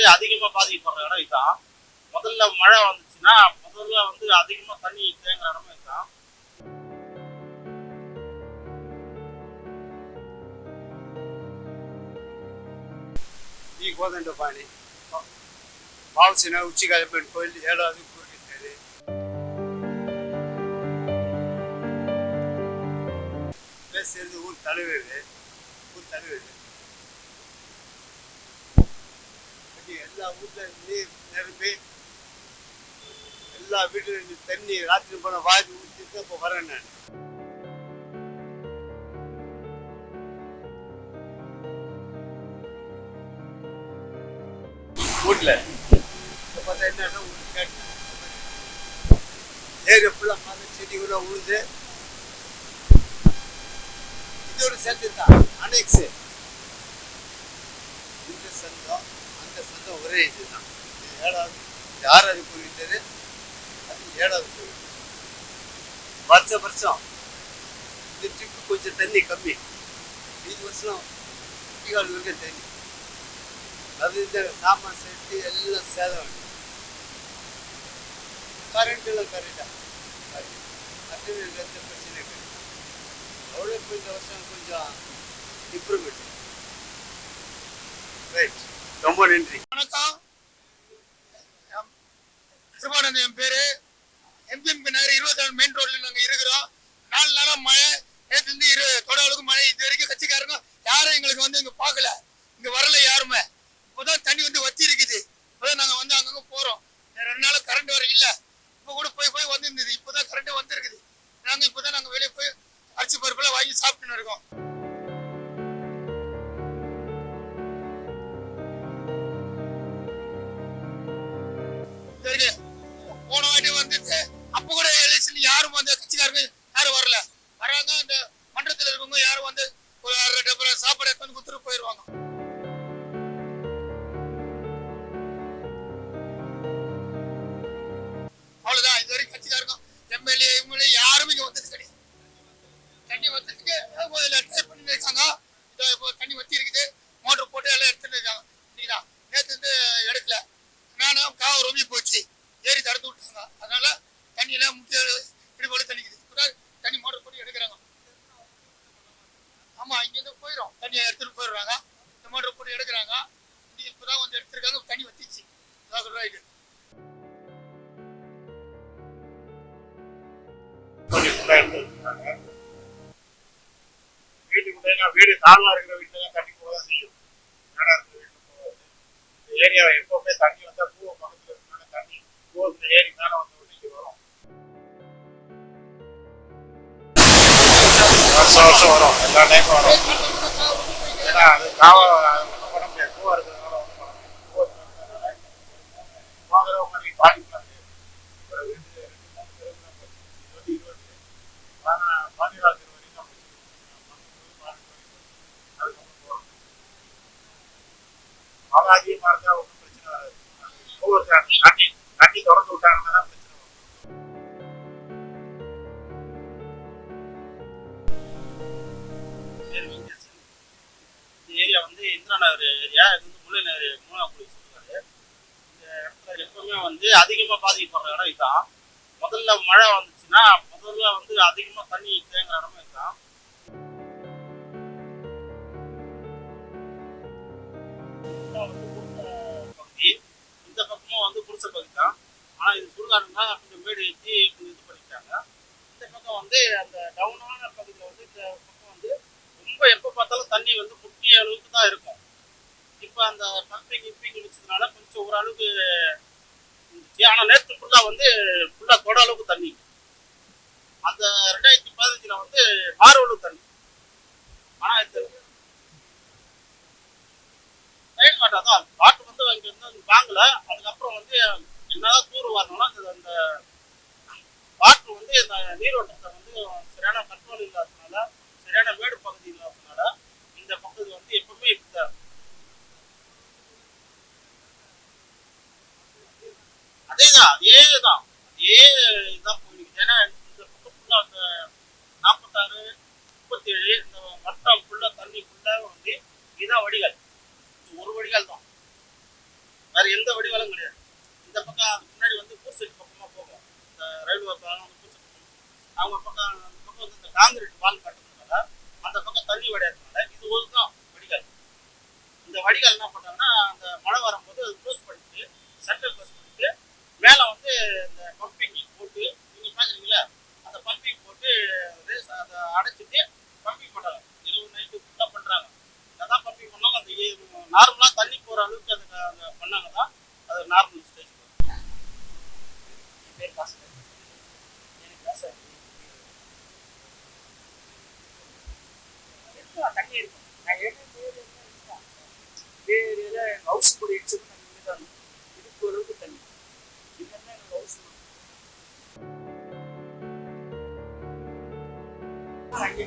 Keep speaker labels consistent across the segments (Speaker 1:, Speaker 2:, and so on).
Speaker 1: வந்து அதிகமா பாதிக்கப்படுற இடம் இதுதான் முதல்ல மழை வந்துச்சுன்னா முதல்ல வந்து அதிகமா தண்ணி தேங்குற இடமும் இதுதான்
Speaker 2: ಈ ಕೋದಂಡಪಾಣಿ ಮಾವಸಿನ ಉಚ್ಚಿಗಾಯಪೇಟೆ ಕೋಯಿಲ್ ಹೇಳೋದು ಕೂರಿದ್ದೇನೆ ಪ್ಲೇಸ್ ಸೇರಿದ ಊರು ತಳವೇದೆ ಊರು ತಳವೇದೆ எல்லா வீட்டில் நீர் நிரம்பி எல்லா வீட்டில் தண்ணி ராத்திரி போன வாரி ஊற்றிட்டு இப்போ வரேன் நான். வீட்டில் செடி கூட உழுது இது ஒரு சத்து தான் அனெக்ஸு இந்த சங்கம் ஒரே இதுதான். இது ஏழாவது யார் ஆறாவது கோயில் அது ஏழாவது கோயில் வருஷம் வருஷம் இந்த ட்ரிப்பு கொஞ்சம் தண்ணி கம்மி. இது வருஷம் குட்டிகால் வரைக்கும் தண்ணி. அது இந்த சாமான் சேர்த்து எல்லாம் சேதம். கரண்ட் கரெக்டாக கரெக்டா அது எந்த பிரச்சனை கிடையாது அவ்வளோ இந்த வருஷம் கொஞ்சம் இம்ப்ரூவ்மெண்ட் ரைட் ரொம்ப நன்றி.
Speaker 3: வணக்கம். திருமானந்த என் பேரு. எம்பிஎம்பி நகர் இருபத்தி மெயின் ரோட்ல நாங்க இருக்கிறோம். நாலு நாளா மழை. நேற்று இருந்து இரு தொட அளவுக்கு மழை. இது வரைக்கும் கட்சிக்காரங்க யாரும் எங்களுக்கு வந்து இங்க பார்க்கல. இங்க வரல யாருமே. இப்போதான் தண்ணி வந்து வத்தி இருக்குது. இப்போதான் நாங்க வந்து அங்கங்க போறோம். ரெண்டு நாள் கரண்ட் வர இல்லை. யாரும் வரல. வராங்க அந்த மன்றத்தில் இருக்கவங்க யாரும் வந்து ஒரு அரை டப்பரை சாப்பாடு எடுத்து வந்து கொடுத்துட்டு போயிடுவாங்க அவ்வளவுதான். இது வரைக்கும் கட்சிக்காரங்க எம்எல்ஏ எம்எல்ஏ யாருமே இங்க வந்தது கிடையாது. தண்ணி வந்ததுக்கு முதல்ல ட்ரை பண்ணி இருக்காங்க இப்போ தண்ணி வத்தி இருக்குது மோட்டர் போட்டு எல்லாம் எடுத்துட்டு இருக்காங்க சரிங்களா நேற்று வந்து எடுக்கல நானும் காவ ரொம்பி போச்சு ஏரி திறந்து விட்டாங்க அதனால தண்ணி எல்லாம் முக்கிய இடுபோல தண்ணிக்குது இப்பதான் தண்ணி மோட்டர் போட்டு எடுக்கிறாங்க ஆமா இங்க இருந்து போயிடும் தண்ணியை எடுத்துட்டு போயிடுறாங்க இந்த மோட்டர் போட்டு எடுக்கிறாங்க இங்க இப்பதான் வந்து எடுத்திருக்காங்க தண்ணி வத்திச்சு ரைட்டு
Speaker 1: வீட்டுக்குள்ளே வீடு தாழ்வா இருக்கிற வீட்டுல தான் தண்ணி போக செய்யும் ஏரியாவை எப்பவுமே தண்ணி வந்தா பூவை பக்கத்துல இருக்கனால தண்ணி பூ ஏரி மேல வந்து ஒட்டிக்கு வரும் வருஷம் வருஷம் வரும் எல்லா டைமும் வரும் ஏன்னா அது காவல் ராஜ்யமா இருந்தா ஒன்றும் பிரச்சனை வராது. ஒவ்வொரு தண்ணி தண்ணி திறந்து விட்டாங்கன்னா தான் பிரச்சனை வரும். இந்த ஏரியா வந்து இந்திரா நகர் ஏரியா இது வந்து முல்லை நகர் மூணாக்குடி சொல்லுவாரு இந்த இடத்துல எப்பவுமே வந்து அதிகமா பாதிக்கப்படுற இடம் இதுதான் முதல்ல மழை வந்துச்சுன்னா முதல்ல வந்து அதிகமா தண்ணி தேங்குற இடமும் இதுதான் இந்த பக்கமும் வந்து குடிசை பகுதி தான் ஆனால் இது சுடுகாடுனா கொஞ்சம் மேடு ஏற்றி கொஞ்சம் இது பண்ணிட்டாங்க இந்த பக்கம் வந்து அந்த டவுனான பகுதியில் வந்து இந்த பக்கம் வந்து ரொம்ப எப்போ பார்த்தாலும் தண்ணி வந்து முட்டிய அளவுக்கு தான் இருக்கும். இப்போ அந்த பம்பிங் கிம்பிங் வச்சதுனால கொஞ்சம் ஓரளவுக்கு ஆனால் நேற்று ஃபுல்லாக வந்து ஃபுல்லாக தொட அளவுக்கு தண்ணி. அந்த ரெண்டாயிரத்தி பதினஞ்சில் வந்து ஆறு தண்ணி. ஆனால் இந்த டைம் அதான் வந்து இங்க வாங்கல. அதுக்கப்புறம் வந்து என்னதான் தூர் வரணும்னா அந்த அந்த வந்து இந்த நீரோட்டத்தை வந்து சரியான கண்ட்ரோல் இல்லாததுனால சரியான மேடு பகுதி இல்லாததுனால இந்த பகுதி வந்து எப்பவுமே இப்படிதான் அதேதான் அதேதான் அதே இதுதான் போயிருக்கு ஏன்னா இந்த பக்கம் ஃபுல்லா அந்த நாற்பத்தாறு முப்பத்தேழு இந்த வட்டம் ஃபுல்லா தண்ணி ஃபுல்லா வந்து இதுதான் வடிகால் இது ஒரு வடிகால் தான் அந்த பக்கம் வந்து இந்த காங்கிரீட் வால் கட்டுறதுனால அந்த பக்கம் தள்ளி வடையாததுனால இது ஒரு தான் வடிகால். இந்த வடிகால் என்ன பண்ணாங்கன்னா அந்த மழை வரும்போது அது க்ளோஸ் பண்ணிட்டு சென்டர் க்ளோஸ் பண்ணிட்டு மேலே வந்து இந்த பம்பிங் போட்டு நீங்கள் பார்க்குறீங்களா அந்த பம்பிங் போட்டு ரேஸ் அதை அடைச்சிட்டு பம்பிங் பண்ணுறாங்க இரவு நைட்டு ஃபுல்லாக பண்ணுறாங்க அதான் பம்பிங் பண்ணாங்க அந்த நார்மலாக தண்ணி போகிற அளவுக்கு அது அந்த பண்ணாங்க தான் அது நார்மல் ஸ்டேஜ்
Speaker 4: என் பேர் பாஸ்கர் எனக்கு விவசாயம் இருக்கும் தண்ணி இருக்கும் நான் ஏற்கனவே வேறு ஹவுஸ் கூட இடிச்சது இங்கே தான் இதுக்கு அளவுக்கு தண்ணி இது என்ன ஹவுஸ் அங்கே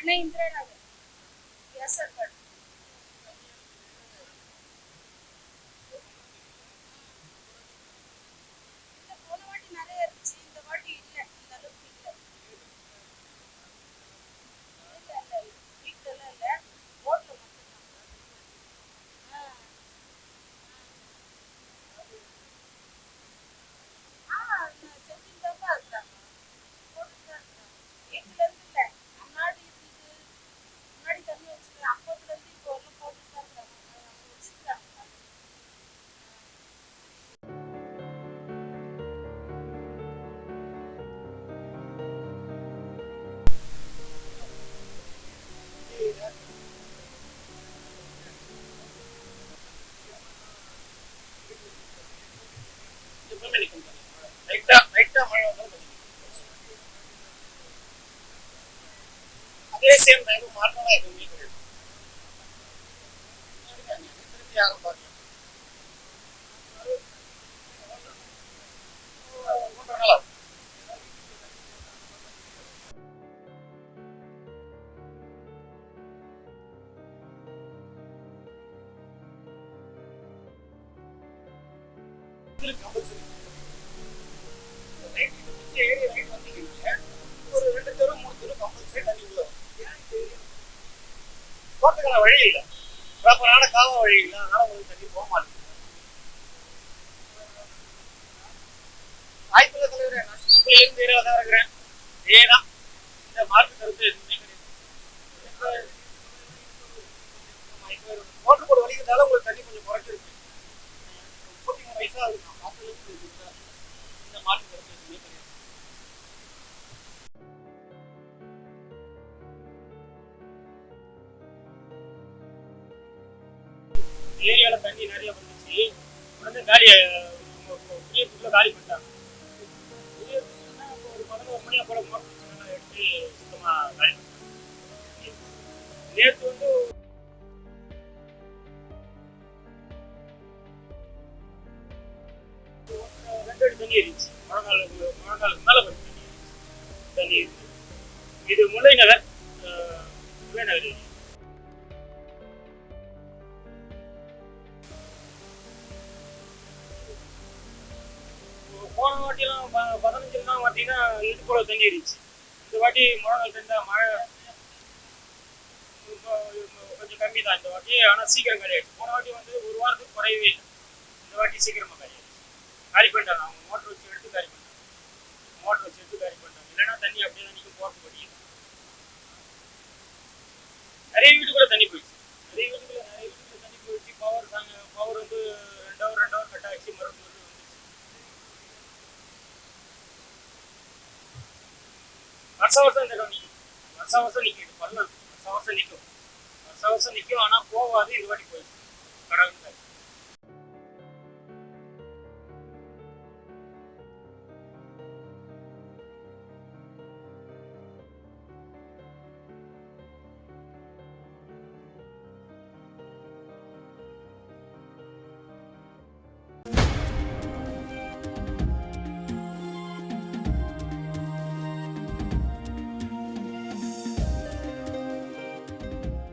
Speaker 5: அண்ணா இந்திரா நகர் வியாசர்பாடு
Speaker 1: மூன்றரை நாள் ஆகும். இதுக்கு compulsory. இந்த light இது மிச்ச area light வந்தீங்கன்னா, ஒரு ரெண்டு தெரு மூணு தெரு compulsory தண்ணி உள்ள வரும். வழி இல்லை ப்ராப்பரான காவ வழி இல்லை அதனால உங்களுக்கு தண்ணி போக மாட்டேங்குது வாய்ப்பில்லை தலைவரே நான் சின்ன பிள்ளையில ஏரியாவில் தான் இருக்கிறேன். ஏன்னா இந்த மார்க்கு கருத்து எதுவுமே கிடையாது. மோட்டர் போர்டு வலிக்கிறதால உங்களுக்கு தண்ணி கொஞ்சம் குறைச்சிருக்கு முப்பத்தி மூணு வயசா இருக்கு இந்த மார்க்கு கருத்து எதுவுமே கிடையாது. தண்ணி நிறைய வந்துச்சு. உடனே காலி புளியத்துக்குள்ள காலி பண்ணிட்டாங்க. ஒரு பதினோரு மணியா போல மோட்டர் எடுத்து சுத்தமா காலி பண்ணிட்டாங்க. நேற்று வந்து ரெண்டு அடி தண்ணி இருந்துச்சு. மழை காலுக்கு மழை காலுக்கு மேலே கொஞ்சம் தண்ணி இருந்துச்சு. இது முல்லை நகர் அஹ், முல்லை நகர் இது போல தண்ணி இருந்துச்சு இந்த வாட்டி முழங்கால் தண்ணி மழை கொஞ்சம் கம்மி தான் இந்த வாட்டி. ஆனால் சீக்கிரம் கிடையாது போன வாட்டி வந்து ஒரு வாரத்துக்கு குறையவே இல்லை. இந்த வாட்டி சீக்கிரமாக கிடையாது காலி பண்ணிட்டாங்க. அவங்க மோட்டர் வச்சு எடுத்து காலி பண்ணிட்டாங்க. மோட்டர் வச்சு எடுத்து காலி பண்ணிட்டாங்க. இல்லைன்னா தண்ணி அப்படியே தான் நிற்கும். போகிறது படியும் நிறைய வீட்டுக்குள்ள தண்ணி போயிடுச்சு. நிறைய வீட்டுக்குள்ள நிறைய வீட்டுக்குள்ள தண்ணி போயிடுச்சு. பவர் பவர் வந்து ரெண்டு ஹவர் ரெண்டு ஹவர் கட் ஆகிடுச்சு மறுபடியும் வருஷம் வருஷம் இந்த கம்பெனி வருஷம் வருஷம் நிற்கும் இது பண்ணலாம் வருஷம் வருஷம் நிற்கும் வருஷம் வருஷம் நிற்கும் ஆனால் போகாது இது வாட்டி போயிடுச்சு கடவுள்.